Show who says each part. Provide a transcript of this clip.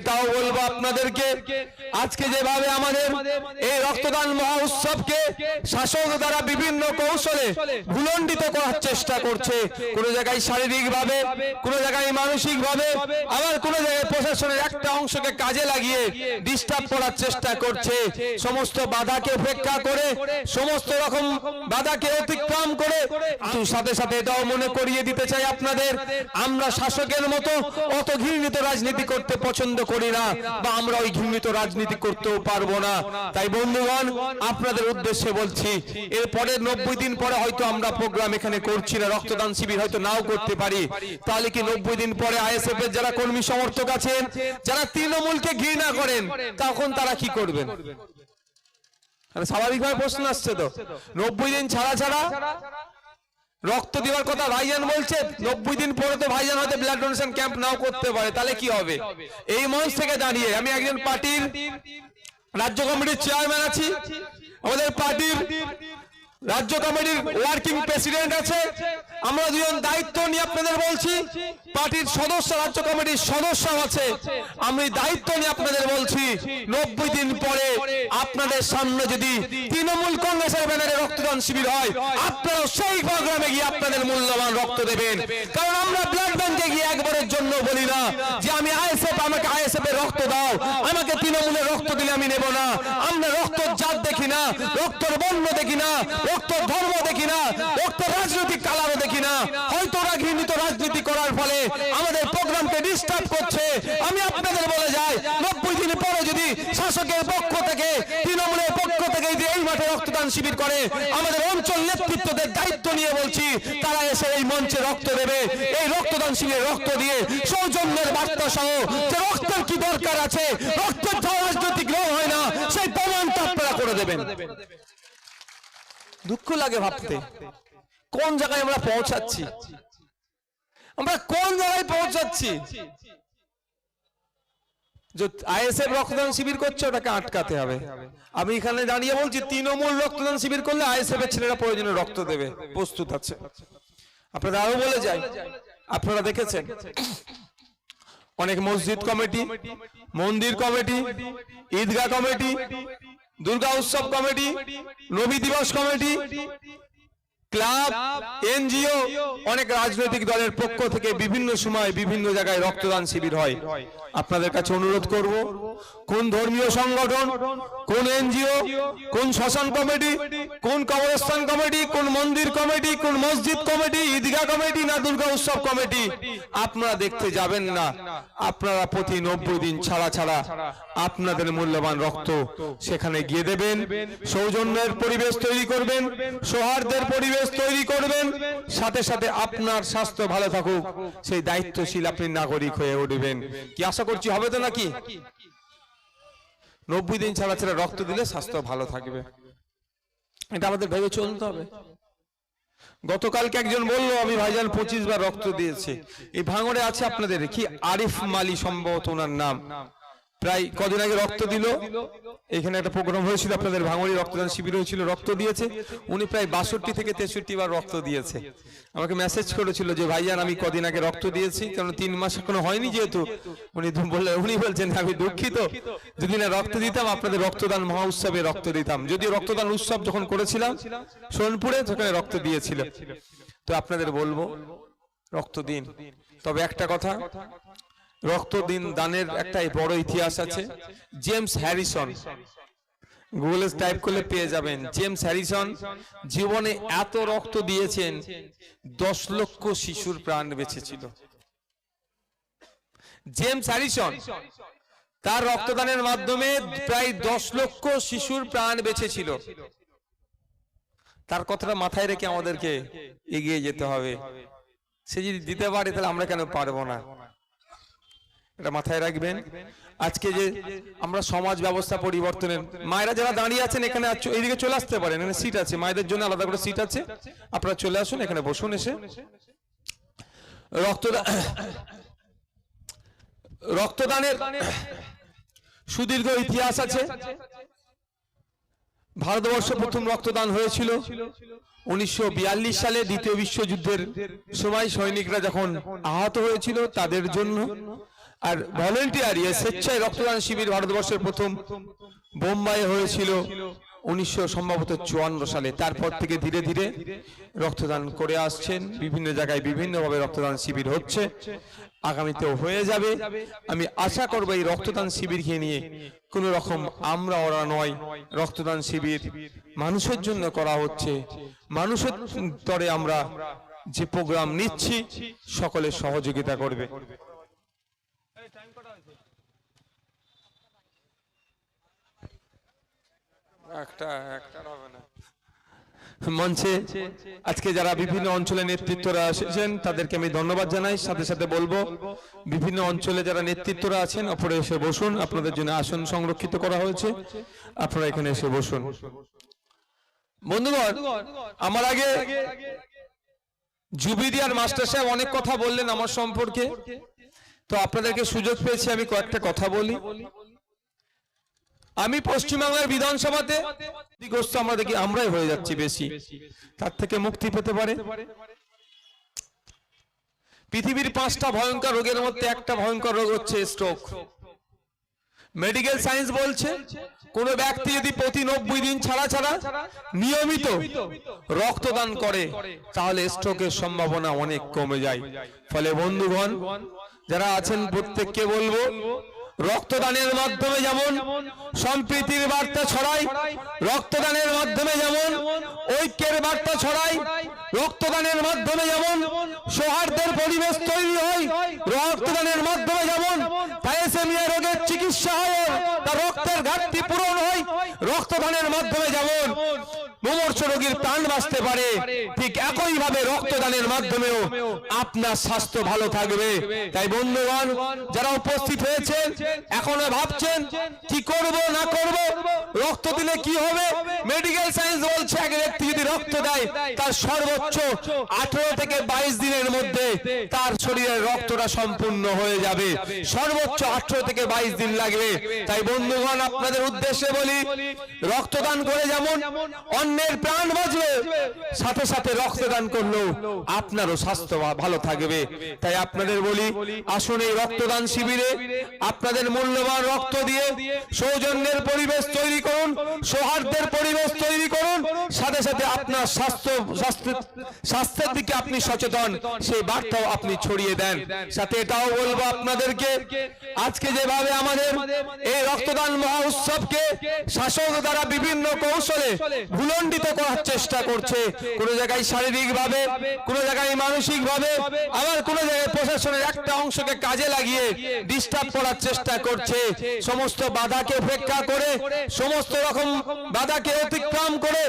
Speaker 1: এটাও বলব আপনাদেরকে। আজকে যেভাবে আমাদের এই রক্তদান মহা শাসক দ্বারা বিভিন্ন কৌশলে ভুলণ্ডিত করার চেষ্টা করছে, কোন জায়গায় শারীরিক ভাবে কোন জায়গায় মানসিক ভাবে আবার কোন জায়গায় প্রশাসনের একটা অংশকে কাজে লাগিয়ে ডিস্টার্ব করার চেষ্টা করছে। সমস্ত বাধাকে উপেক্ষা করে, সমস্ত রকম বাধাকে অতিক্রম করে সাথে সাথে এটাও মনে করিয়ে দিতে চাই আপনাদের। আমরা শাসকের মতো অত ঘৃণিত রাজনীতি করতে পছন্দ করি না বা আমরা ওই ঘৃণিত রাজনীতি করতেও পারব না। তাই বন্ধুগণ, আপনাদের উদ্দেশ্যে বলছি এর এরপরে নব্বই দিন পরে হয়তো আমরা প্রোগ্রাম এখানে করছি না, রক্তদান শিবির হয়তো নাও করতে পারি। তাহলে কি নব্বই দিন পরে আইএসএফ এর যারা কর্মী সমর্থক আছেন, যারা তৃণমূলকে ঘৃণা করেন, তখন তারা কি করবেন? স্বাভাবিকভাবে প্রশ্ন আসছে তো। নব্বই দিন ছাড়া ছাড়া রক্ত দেওয়ার কথা ভাইজান বলছে, নব্বই দিন পরে তো ভাইজান হয়তো ব্লাড ডোনেশন ক্যাম্প নাও করতে পারে, তাহলে কি হবে? এই মঞ্চ থেকে দাঁড়িয়ে আমি একজন পার্টির রাজ্য কমিটির চেয়ারম্যান আছি, আমাদের পার্টির রাজ্য কমিটির ওয়ার্কিং প্রেসিডেন্ট আছে। আমরা দুজন দায়িত্ব নিয়ে আপনাদের বলছি, পার্টির সদস্য, রাজ্য কমিটির সদস্য আছে। আমি দায়িত্ব নিয়ে আপনাদের বলছি, নব্বই দিন পরে আপনাদের সামনে যদি তৃণমূল কংগ্রেসের ব্যানারে রক্তদান শিবির হয় আপনারা সেই প্রোগ্রামে গিয়ে আপনাদের মূল্যবান রক্ত দেবেন। কারণ আমরা ব্লাড ব্যাংকে গিয়ে একবারের জন্য বলি না যে আমি আইএসএফ, আমাকে আইএসএফ এর রক্ত দাও, আমাকে তৃণমূলের রক্ত দিলে আমি নেব না। আমরা রক্ত জাত দেখি না, রক্তর বর্ণ দেখি না রক্ত ধর্ম দেখি না রক্ত রাজনৈতিক কালারও দেখি না। হয়তো ওরা ঘৃণিত রাজনীতি করার ফলে আমাদের প্রোগ্রামকে ডিস্টার্ব করছে। আমি আপনাদের বলে যাই, নব্বই দিন পরে যদি শাসকের পক্ষ থেকে, তৃণমূলের পক্ষ থেকে যদি এই মাঠে রক্তদান শিবির করে, আমাদের অঞ্চল নেতৃত্বদের দায়িত্ব নিয়ে বলছি, তারা এসে এই মঞ্চে রক্ত দেবে। এই রক্তদান শিবিরে রক্ত দিয়ে সৌজন্যের বার্তা সহ যে রক্তের কি দরকার আছে রক্তের ছাড়া রাজনৈতিক রোগ হয় না সেই প্রমাণটা আপনারা করে দেবেন দুঃখ লাগে ভাবতে। কোন জায়গায় আমরা পৌঁছাচ্ছি? আমরা কোন জায়গায় পৌঁছাচ্ছি? আইএসএফ রক্তদান শিবির করছে, ওটাকে আটকাতে হবে। আমি এখানে দাঁড়িয়ে বলছি, তৃণমূল রক্তদান শিবির করলে আইএসএফ এর ছেলেরা প্রয়োজনে রক্ত দেবে। প্রস্তুত আছে। আপনারা আরও বলে যাই। আপনারা দেখেছেন? অনেক মসজিদ কমিটি, মন্দির কমিটি, ঈদগাহ কমিটি দুর্গা উৎসব কমিটি নবী দিবস কমিটি ক্লাব, এনজিও, অনেক রাজনৈতিক দলের পক্ষ থেকে বিভিন্ন সময় বিভিন্ন জায়গায় রক্তদান শিবির হয়। আপনাদের কাছে অনুরোধ করব, কোন ধর্মীয় সংগঠন, কোন এনজিও, কোন শ্মশান কমিটি, কোন কবরস্থান কমিটি, কোন মন্দির কমিটি, কোন মসজিদ কমিটি, ঈদগাহ কমিটি না দুর্গা উৎসব কমিটি, আপনারা দেখতে যাবেন না। আপনারা প্রতি নব্বই দিন ছাড়া ছাড়া আপনাদের মূল্যবান রক্ত সেখানে গিয়ে দেবেন, সৌজন্যের পরিবেশ তৈরি করবেন, সৌহার্দ্যের পরিবেশ তৈরি করবেন, সাথে সাথে আপনার স্বাস্থ্য ভালো থাকুক, সেই দায়িত্বশীল আপনি নাগরিক হয়ে উঠবেন। কি আশা করছি, হবে তো নাকি? নব্বই দিন ছাড়া ছাড়া রক্ত দিলে স্বাস্থ্য ভালো থাকবে। এটা আমাদের ভেবে চলতে হবে। গতকালকে একজন বলল, আমি ভাইজান পঁচিশ বার রক্ত দিয়েছি। এই ভাঙড়ে আছে আপনাদের, কি আরিফ মালি সম্ভবত ওনার নাম। প্রায় কদিন আগে রক্ত দিল। এখানে একটা প্রোগ্রাম হয়েছিল, আপনাদের ভাঙড়ি রক্তদান শিবির হয়েছিল, রক্ত দিয়েছে। উনি প্রায় বাষট্টি থেকে তেষট্টি বার রক্ত দিয়েছে। আমাকে মেসেজ করেছিল যে, ভাইজান, আমি কদিন আগে রক্ত দিয়েছি কারণ তিন মাস এখনও হয়নি যেহেতু। উনি বললেন উনি বলছেন, আমি দুঃখিত। যদি না রক্ত দিতাম, আপনাদের রক্তদান মহা উৎসবে রক্ত দিতাম। যদিও রক্তদান উৎসব যখন করেছিলাম, সোনপুরে সেখানে রক্ত দিয়েছিল। তো আপনাদের বলব, রক্ত দিন। তবে একটা কথা রক্ত দিন দানের একটা বড় ইতিহাস আছে জেমস হ্যারিসন। গুগলে টাইপ করলে পেয়ে যাবেন। জেমস হ্যারিসন জীবনে এত রক্ত দিয়েছেন দশ লক্ষ শিশুর প্রাণ বেঁচেছিল জেমস হ্যারিসন তার রক্তদানের মাধ্যমে প্রায় দশ লক্ষ শিশুর প্রাণ বেঁচেছিল তার কথাটা মাথায় রেখে আমাদেরকে এগিয়ে যেতে হবে। সে যদি দিতে পারে তাহলে আমরা কেন পারব না? এটা মাথায় রাখবেন। আজকে যে আমরা সমাজ ব্যবস্থা পরিবর্তনের মায়েরা যারা দাঁড়িয়ে আছেন এখানে এইদিকে চলে আসতে পারেন এখানে সিট আছে। মায়েদের জন্য আলাদা করে সিট আছে। আপনারা চলে আসুন এখানে বসুন এসে। রক্তদান রক্তদানের সুদীর্ঘ ইতিহাস আছে। ভারতবর্ষ প্রথম রক্তদান হয়েছিল উনিশশো বিয়াল্লিশ সালে দ্বিতীয় বিশ্বযুদ্ধের সময় সৈনিকরা যখন আহত হয়েছিল তাদের জন্য। আর ভলেন্টিয়ারি স্বেচ্ছায় রক্তদান শিবির ভারতবর্ষের প্রথম বোম্বাই হয়েছিল উনিশশো সম্ভবত চুয়ান্ন সালে। তারপর থেকে ধীরে ধীরে রক্তদান করে আসছেন। বিভিন্ন জায়গায় বিভিন্নভাবে রক্তদান শিবির হচ্ছে। আগামীতেও হয়ে যাবে। আমি আশা করব এই রক্তদান শিবিরকে নিয়ে কোনো রকম আমরা ওরা নয়। রক্তদান শিবির মানুষের জন্য করা হচ্ছে। মানুষের তরে আমরা যে প্রোগ্রাম নিচ্ছি, সকলে সহযোগিতা করবে। মঞ্চে আজকে যারা বিভিন্ন অঞ্চলে নেতৃত্বরা এসেছেন, তাদেরকে আমি ধন্যবাদ জানাই। সাথে সাথে বলব, বিভিন্ন অঞ্চলে যারা নেতৃত্বরা আছেন অপরে এসে বসুন। আপনাদের জন্য আসন সংরক্ষিত করা হয়েছে। আপনারা এখানে এসে বসুন। বন্ধুগণ, আমার আগে জুবিদি আর মাস্টার সাহেব অনেক কথা বললেন আমার সম্পর্কে। তো আপনাদেরকে সুযোগ পেয়েছি, আমি কয়েকটা কথা বলি। আমি পশ্চিমবাংলার বিধানসভাতে ক্ষতিগ্রস্ত আমরা দেখি আমরাই হয়ে যাচ্ছি বেশি। তার থেকে মুক্তি পেতে পারে। পৃথিবীর পাঁচটা ভয়ঙ্কর রোগের মধ্যে একটা ভয়ঙ্কর রোগ হচ্ছে স্ট্রোক মেডিকেল সায়েন্স বলছে, কোন ব্যক্তি যদি প্রতি নব্বই দিন ছাড়া ছাড়া নিয়মিত রক্তদান করে, তাহলে স্ট্রোকের সম্ভাবনা অনেক কমে যায়। ফলে বন্ধুগণ, যারা আছেন প্রত্যেককে বলব রক্তদানের মাধ্যমে যেমন সম্প্রীতির বার্তা ছড়ায়, রক্তদানের মাধ্যমে যেমন ঐক্যের বার্তা ছড়ায়, রক্তদানের মাধ্যমে যেমন সৌহার্দ্যের পরিবেশ তৈরি হয়, রক্তদানের মাধ্যমে যেমন থ্যালাসেমিয়া রোগের চিকিৎসা হয় তার রক্তের ঘাটতি পূরণ হয়, রক্তদানের মাধ্যমে যেমন মুমূর্ষ রোগীর প্রাণ বাঁচতে পারে। ঠিক একই ভাবে রক্তদানের মাধ্যমেও আপনার স্বাস্থ্য ভালো থাকবে। তাই বন্ধুগণ, যারা উপস্থিত হয়েছেন, এখনও ভাবছেন, কি করব, না করব, রক্ত দিলে কি হবে? মেডিকেল ব্যক্তি যদি রক্ত দেয়, তার সর্বোচ্চ আঠারো থেকে বাইশ দিনের মধ্যে তার শরীরের রক্তটা সম্পূর্ণ হয়ে যাবে। সর্বোচ্চ আঠারো থেকে বাইশ দিন লাগবে। তাই বন্ধুগণ, আপনাদের উদ্দেশ্যে বলি, রক্তদান করে যেমন অন্যের প্রাণ বাঁচবে, সাথে সাথে রক্তদান করলেও আপনারও স্বাস্থ্য ভালো থাকবে। তাই আপনাদের বলি, আসুন এই রক্তদান শিবিরে আপনাদের মূল্যবান রক্ত দিয়ে সৌজন্যের পরিবেশ তৈরি করুন, সৌহার্দ্যের পরিবেশ তৈরি করুন। সাথে আপনার স্বাস্থ্য স্বাস্থ্য, স্বাস্থ্যের দিকে আপনি সচেতন। সেই বার্তাও আপনি ছড়িয়ে দেন। সাথে এটাও বলব আপনাদেরকে, আজকে যেভাবে আমাদের এই রক্তদান মহা উৎসবকে শাসক দ্বারা বিভিন্ন কৌশলে ভুলণ্ডিত করার চেষ্টা করছে। কোন জায়গায় শারীরিক ভাবে কোন জায়গায় মানসিক ভাবে আবার কোন জায়গায় প্রশাসনের একটা অংশকে কাজে লাগিয়ে ডিস্টার্ব করার চেষ্টা করছে। সমস্ত বাধাকে উপেক্ষা করে, সমস্ত রকম বাধাকে অতিক্রম করে